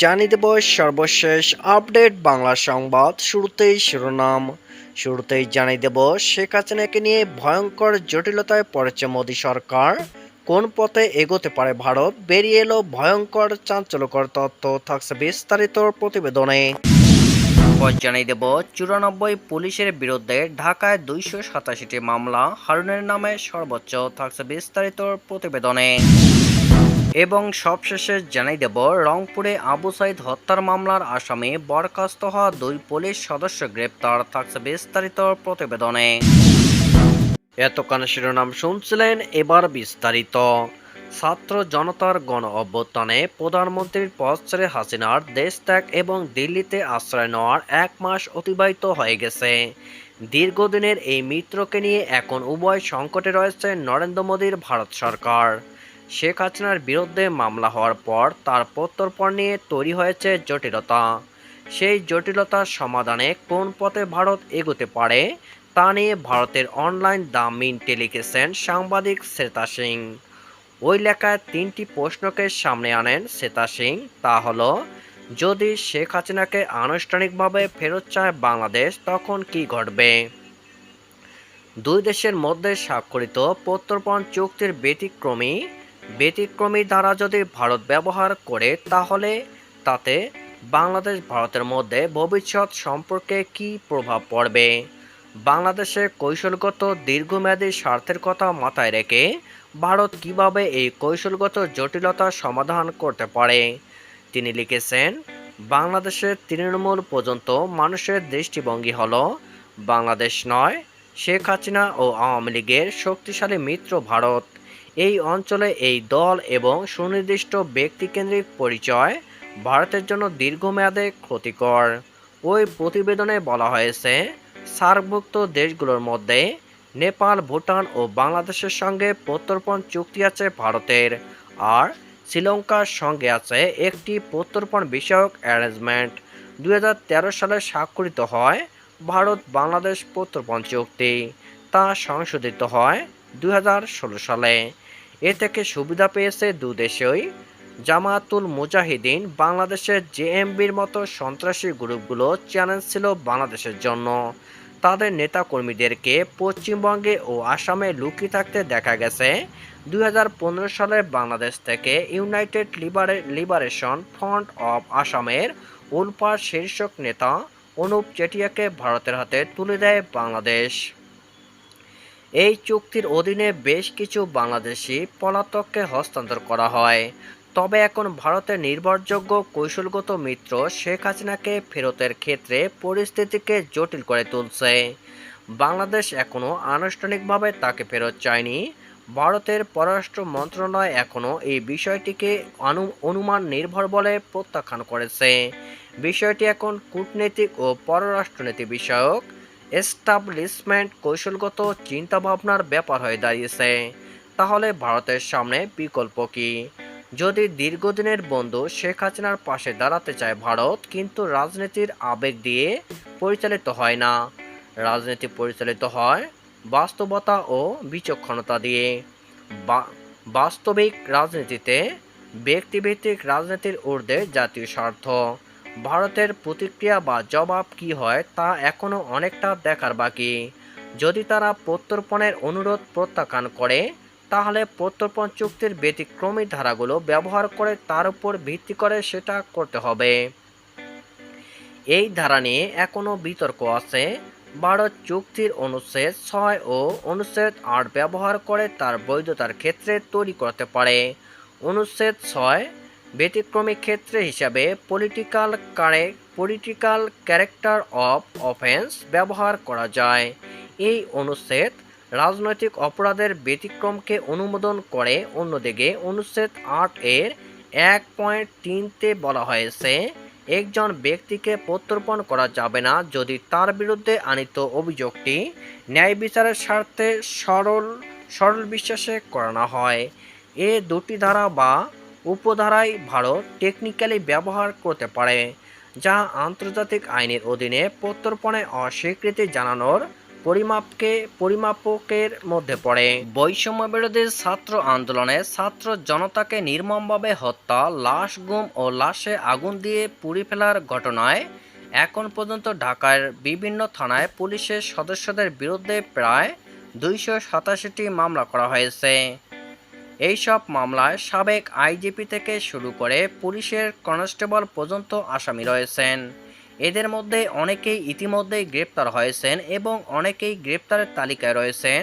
জানিয়ে দেব সর্বশেষ আপডেট বাংলা সংবাদ শুরুতেই শিরোনাম। শুরুতেই জানিয়ে দেব শেখ হাসিনাকে নিয়ে ভয়ঙ্কর জটিলতায় পড়েছে মোদী সরকার। কোন পথে এগোতে পারে ভারত? বেরিয়ে এলো ভয়ঙ্কর চাঞ্চল্যকর তথ্য। থাকছে বিস্তারিত প্রতিবেদনে। জানিয়ে দেব, চুরানব্বই পুলিশের বিরুদ্ধে ঢাকায় দুইশো সাতাশিটি মামলা, হারুনের নামে সর্বোচ্চ। থাকছে বিস্তারিত প্রতিবেদনে। এবং সবশেষে জানাই দেব, রংপুরে আবু সাইদ হত্যার মামলার আসামি বরখাস্ত হওয়া দুই পুলিশ সদস্য গ্রেপ্তার, থাকছে বিস্তারিত প্রতিবেদনে। এতক্ষণ শিরোনাম শুনছিলেন এবার বিস্তারিত। ছাত্র জনতার গণ অভ্যুত্থানে প্রধানমন্ত্রীর পদ ছেড়ে হাসিনার দেশ ত্যাগ এবং দিল্লিতে আশ্রয় নেওয়ার এক মাস অতিবাহিত হয়ে গেছে। দীর্ঘদিনের এই মিত্রকে নিয়ে এখন উভয় সংকটে রয়েছে নরেন্দ্র মোদীর ভারত সরকার। শেখ হাসিনার বিরুদ্ধে মামলা হওয়ার পর তার প্রত্যর্পণ নিয়ে তৈরি হয়েছে জটিলতা। সেই জটিলতার সমাধানে কোন পথে ভারত এগোতে পারে, তা নিয়ে ভারতের অনলাইন দ্য মিন্টে লিখেছেন সাংবাদিক শ্রেতা সিং। ওই লেখায় তিনটি প্রশ্নকে সামনে আনেন শ্বেতা সিং, তা হলো, যদি শেখ হাসিনাকে আনুষ্ঠানিকভাবে ফেরত চায় বাংলাদেশ, তখন কি ঘটবে? দুই দেশের মধ্যে স্বাক্ষরিত প্রত্যর্পণ চুক্তির ব্যতিক্রমী ব্যতিক্রমী দ্বারা যদি ভারত ব্যবহার করে, তাহলে তাতে বাংলাদেশ ভারতের মধ্যে ভবিষ্যৎ সম্পর্কে কী প্রভাব পড়বে? বাংলাদেশের কৌশলগত দীর্ঘমেয়াদী স্বার্থের কথা মাথায় রেখে ভারত কীভাবে এই কৌশলগত জটিলতা সমাধান করতে পারে? তিনি লিখেছেন বাংলাদেশের তৃণমূল পর্যন্ত মানুষের দৃষ্টিভঙ্গি হল, বাংলাদেশ নয়, শেখ হাসিনা ও আওয়ামী লীগের শক্তিশালী মিত্র ভারত। এই অঞ্চলে এই দল এবং সুনির্দিষ্ট ব্যক্তিকেন্দ্রিক পরিচয় ভারতের জন্য দীর্ঘমেয়াদে ক্ষতিকর। ওই প্রতিবেদনে বলা হয়েছে, সার্কভুক্ত দেশগুলোর মধ্যে নেপাল, ভুটান ও বাংলাদেশের সঙ্গে প্রত্যর্পণ চুক্তি আছে ভারতের, আর শ্রীলঙ্কার সঙ্গে আছে একটি প্রত্যর্পণ বিষয়ক অ্যারেঞ্জমেন্ট দু হাজার তেরো সালে স্বাক্ষরিত হয় ভারত বাংলাদেশ প্রত্যর্পণ চুক্তি। তা সংশোধিত হয় দু হাজার ষোলো সালে। এ থেকে সুবিধা পেয়েছে দু দেশই। জামায়াতুল মুজাহিদিন বাংলাদেশের জেএমবির মতো সন্ত্রাসী গ্রুপগুলো চ্যালেঞ্জ ছিল বাংলাদেশের জন্য। তাদের নেতাকর্মীদেরকে পশ্চিমবঙ্গে ও আসামে লুকিয়ে থাকতে দেখা গেছে। দু হাজার পনেরো সালে বাংলাদেশ থেকে ইউনাইটেড লিবারে লিবারেশন ফ্রন্ট অফ আসামের উলফার শীর্ষক নেতা অনুপ চেটিয়াকে ভারতের হাতে তুলে দেয় বাংলাদেশ। এই চুক্তির অধীনে বেশ কিছু বাংলাদেশি পলাতককে হস্তান্তর করা হয়। তবে এখন ভারতের নির্ভরযোগ্য কৌশলগত মিত্র শেখ হাসিনাকে ফেরতের ক্ষেত্রে পরিস্থিতিকে জটিল করে তুলছে। বাংলাদেশ এখনও আনুষ্ঠানিকভাবে তাকে ফেরত চায়নি। ভারতের পররাষ্ট্র মন্ত্রণালয় এখনও এই বিষয়টিকে অনু অনুমান নির্ভর বলে প্রত্যাখ্যান করেছে। বিষয়টি এখন কূটনৈতিক ও পররাষ্ট্রনীতি বিষয়ক। এস্টাবলিশমেন্ট কৌশলগত চিন্তাভাবনার ব্যাপার হয়ে দাঁড়িয়েছে। তাহলে ভারতের সামনে বিকল্প কী? যদি দীর্ঘদিনের বন্ধু শেখ হাসিনার পাশে দাঁড়াতে চায় ভারত, কিন্তু রাজনীতির আবেগ দিয়ে পরিচালিত হয় না। রাজনীতি পরিচালিত হয় বাস্তবতা ও বিচক্ষণতা দিয়ে। বাস্তবিক রাজনীতিতে ব্যক্তিভিত্তিক রাজনীতির ঊর্ধ্বে জাতীয় স্বার্থ। ভারতের প্রতিক্রিয়া বা জবাব কি হয় তা এখনও অনেকটা দেখার বাকি। যদি তারা প্রত্যর্পণের অনুরোধ প্রত্যাখ্যান করে, তাহলে প্রত্যর্পণ চুক্তির ব্যতিক্রমী ধারাগুলো ব্যবহার করে তার উপর ভিত্তি করে সেটা করতে হবে। এই ধারা নিয়ে এখনও বিতর্ক আছে। ভারত চুক্তির অনুচ্ছেদ ছয় ও অনুচ্ছেদ আট ব্যবহার করে তার বৈধতার ক্ষেত্রে তৈরি করতে পারে। অনুচ্ছেদ ছয় ব্যতিক্রমী ক্ষেত্রে হিসাবে পলিটিক্যাল কারে পলিটিক্যাল ক্যারেক্টার অফ অফেন্স ব্যবহার করা যায়। এই অনুচ্ছেদ রাজনৈতিক অপরাধের ব্যতিক্রমকে অনুমোদন করে। অন্যদিকে অনুচ্ছেদ আট এর এক পয়েন্ট তিনতে বলা হয়েছে, একজন ব্যক্তিকে প্রত্যর্পণ করা যাবে না যদি তার বিরুদ্ধে আনিত অভিযোগটি ন্যায় বিচারের স্বার্থে সরল সরল বিশ্বাসে করানো হয়। এ দুটি ধারা বা উপধারায় ভারত টেকনিক্যালি ব্যবহার করতে পারে, যা আন্তর্জাতিক আইনের অধীনে প্রত্যর্পণে অস্বীকৃতি জানানোর পরিমাপকে, পরিমাপকের মধ্যে পড়ে। বৈষম্য বিরোধী ছাত্র আন্দোলনে ছাত্র জনতাকে নির্মমভাবে হত্যা, লাশ গুম ও লাশে আগুন দিয়ে পুড়ি ফেলার ঘটনায় এখন পর্যন্ত ঢাকার বিভিন্ন থানায় পুলিশের সদস্যদের বিরুদ্ধে প্রায় দুইশো সাতাশিটি মামলা করা হয়েছে। এইসব মামলায় সাবেক আইজিপি থেকে শুরু করে পুলিশের কনস্টেবল পর্যন্ত আসামি রয়েছেন। এদের মধ্যে অনেকেই ইতিমধ্যেই গ্রেপ্তার হয়েছেন এবং অনেকেই গ্রেপ্তারের তালিকায় রয়েছেন।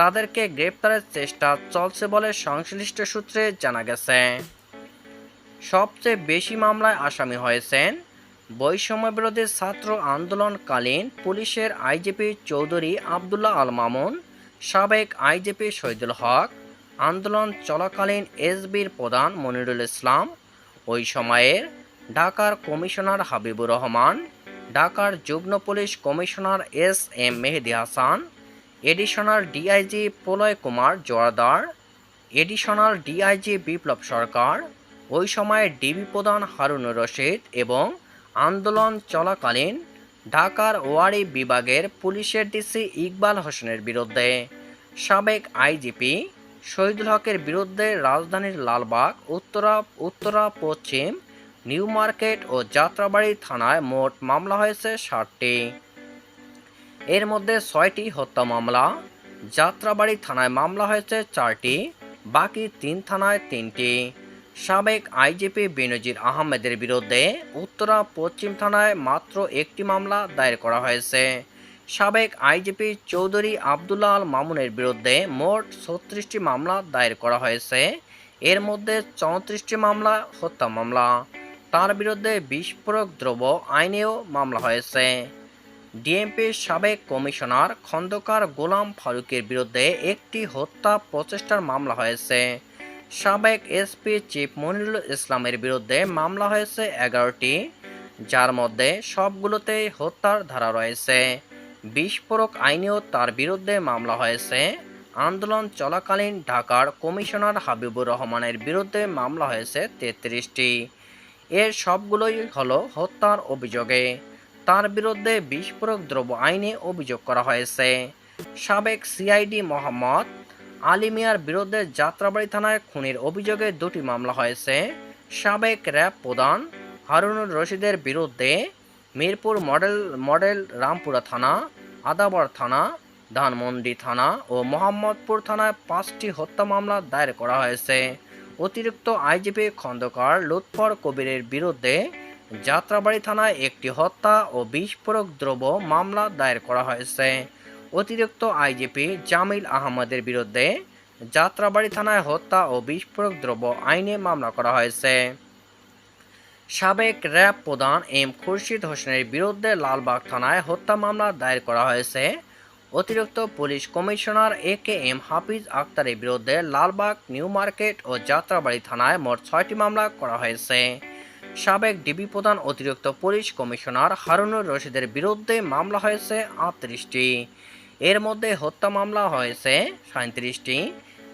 তাদেরকে গ্রেপ্তারের চেষ্টা চলছে বলে সংশ্লিষ্ট সূত্রে জানা গেছে। সবচেয়ে বেশি মামলায় আসামি হয়েছেন বৈষম্য বিরোধী ছাত্র আন্দোলনকালীন পুলিশের আইজিপি চৌধুরী আবদুল্লাহ আল মামুন, সাবেক আইজিপি শহীদুল হক আন্দোলন চলাকালীন এসবির প্রধান মনিরুল ইসলাম, ওই সময়ের ঢাকার কমিশনার হাবিবুর রহমান, ঢাকার যুগ্ম police commissioner S M Mehedi Hasan, additional DIG Pralay Kumar Joardar, additional DIG Biplob Sarkar, ওই সময়ে ডিবি প্রধান হারুনুর রশিদ এবং আন্দোলন চলাকালীন ঢাকার ওয়ারি বিভাগের পুলিশের ডিসি ইকবাল হোসেনের বিরুদ্ধে সাবেক আইজিপি শহীদুল হকের বিরুদ্ধে রাজধানীর লালবাগ, উত্তরা উত্তরা পশ্চিম, নিউ মার্কেট ও যাত্রাবাড়ি থানায় মোট মামলা হয়েছে ষাটটি। এর মধ্যে ছয়টি হত্যা মামলা, যাত্রাবাড়ি থানায় মামলা হয়েছে চারটি, বাকি তিন থানায় তিনটি। সাবেক আইজিপি বেনজির আহমেদের বিরুদ্ধে উত্তরা পশ্চিম থানায় মাত্র একটি মামলা দায়ের করা হয়েছে। সাবেক আইজিপি চৌধুরী আবদুল্লাহ আল মামুনের বিরুদ্ধে মোট ছত্রিশটি মামলা দায়ের করা হয়েছে। এর মধ্যে চৌত্রিশটি মামলা হত্যা মামলা, তার বিরুদ্ধে বিস্ফোরক দ্রব্য আইনেও মামলা হয়েছে। ডিএমপির সাবেক কমিশনার খন্দকার গোলাম ফারুকের বিরুদ্ধে একটি হত্যা প্রচেষ্টার মামলা হয়েছে। সাবেক এসপি চিফ মনিরুল ইসলামের বিরুদ্ধে মামলা হয়েছে এগারোটি, যার মধ্যে সবগুলোতেই হত্যার ধারা রয়েছে। বিস্ফোরক আইনেও তার বিরুদ্ধে মামলা হয়েছে। আন্দোলন চলাকালীন ঢাকার কমিশনার হাবিবুর রহমানের বিরুদ্ধে মামলা হয়েছে তেত্রিশটি। এর সবগুলোই হলো হত্যার অভিযোগে। তার বিরুদ্ধে বিস্ফোরক দ্রব্য আইনে অভিযোগ করা হয়েছে। সাবেক সিআইডি মোহাম্মদ আলী মিয়ার বিরুদ্ধে যাত্রাবাড়ি থানায় খুনের অভিযোগে দুটি মামলা হয়েছে। সাবেক র্যাব প্রধান হারুনুর রশিদের বিরুদ্ধে মিরপুর মডেল মডেল রামপুরা থানা, আদাবর থানা, ধানমন্ডি থানা ও মোহাম্মদপুর থানায় পাঁচটি হত্যা মামলা দায়ের করা হয়েছে। অতিরিক্ত আইজিপি খন্দকার লুৎফর কবিরের বিরুদ্ধে যাত্রাবাড়ি থানায় একটি হত্যা ও বিস্ফোরক দ্রব্য মামলা দায়ের করা হয়েছে। অতিরিক্ত আইজিপি জামিল আহমদের বিরুদ্ধে যাত্রাবাড়ি থানায় হত্যা ও বিস্ফোরক দ্রব্য আইনে মামলা করা হয়েছে। সাবেক র্যাব প্রধান এম খুরশিদ হোসেনের বিরুদ্ধে লালবাগ থানায় হত্যা মামলা দায়ের করা হয়েছে। অতিরিক্ত police commissioner A K M Hafiz আক্তারের বিরুদ্ধে লালবাগ, নিউ মার্কেট ও যাত্রাবাড়ি থানায় মোট ছয়টি মামলা করা হয়েছে। সাবেক ডিবি প্রধান অতিরিক্ত পুলিশ কমিশনার হারুনুর রশিদের বিরুদ্ধে মামলা হয়েছে আটত্রিশটি। এর মধ্যে হত্যা মামলা হয়েছে সাঁত্রিশটি।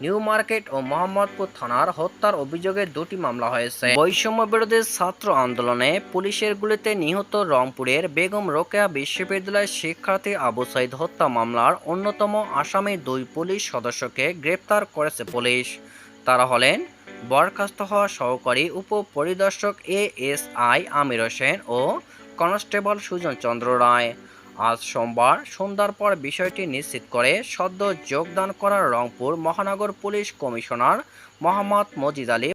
নিউ মার্কেট ও মোহাম্মদপুর থানার হত্যার অভিযোগে দুটি মামলা হয়েছে। বৈষম্য বিরোধী ছাত্র আন্দোলনে পুলিশের গুলিতে নিহত রংপুরের বেগম রোকেয়া বিশ্ববিদ্যালয়ের শিক্ষার্থী আবু সাইদ হত্যা মামলার অন্যতম আসামি দুই পুলিশ সদস্যকে গ্রেপ্তার করেছে পুলিশ। তারা হলেন বরখাস্ত হওয়া সহকারী উপপরিদর্শক A S I Amir Hossain O constable Sujan Chandra Roy. আজ সোমবার সন্ধ্যার পর বিষয়টি নিশ্চিত করে সদ্য যোগদান করা রংপুর মহানগর পুলিশ কমিশনার মোহাম্মদ মজিদ আলী